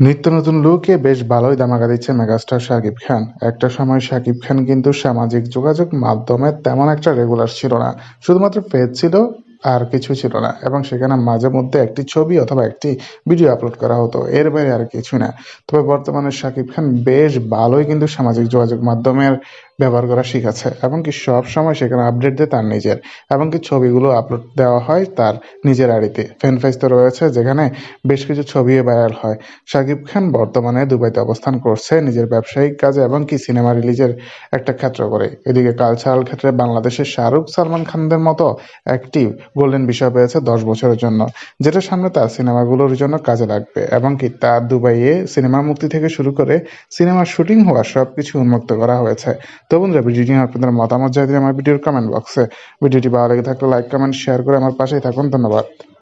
নিত্য নতুন লুকে বেশ ভালোই ধামাকা দিচ্ছে মেগাস্টার শাকিব খান। একটা সময় শাকিব খান কিন্তু সামাজিক যোগাযোগ মাধ্যমে তেমন একটা রেগুলার ছিল না। শুধুমাত্র পেজ ছিল আর কিছু ছিল না। এবং সেখানে মাঝে মধ্যে একটি ছবি অথবা একটি ভিডিও আপলোড করা হতো। এর বাইরে আর কিছু না। তবে বর্তমানে শাকিব খান বেশ ভালোই কিন্তু সামাজিক যোগাযোগ মাধ্যমের ব্যবহার করা শিখেছে এবং কি সব সময় সেখানে আপডেট দেয় তার নিজের। এবং কি ছবিগুলো আপলোড দেওয়া হয় তার নিজের আড়িতে। ফ্যান পেজ তো রয়েছে যেখানে বেশ কিছু ছবি ভাইরাল হয়। শাকিব খান বর্তমানে দুবাইতে অবস্থান করছে নিজের ব্যবসায়িক কাজে এবং কি সিনেমা রিলিজের একটা ক্ষেত্র করে। এদিকে কালচারাল ক্ষেত্রে বাংলাদেশের শাহরুখ সালমান খানদের মতো একটি গোল্ডেন বিষয় পেয়েছে দশ বছরের জন্য। যেটা সামনে তার সিনেমাগুলোর জন্য কাজে লাগবে এবং কি তার দুবাইয়ে সিনেমা মুক্তি থেকে শুরু করে সিনেমার শুটিং হওয়া সব কিছু উন্মুক্ত করা হয়েছে। তো বন্ধুরা, ভিডিওটি আপনাদের মতামত জানিয়ে আমার ভিডিওর কমেন্ট বক্সে ভিডিওটি ভালো লেগে থাকলে লাইক কমেন্ট শেয়ার করে আমার পাশেই থাকুন। ধন্যবাদ।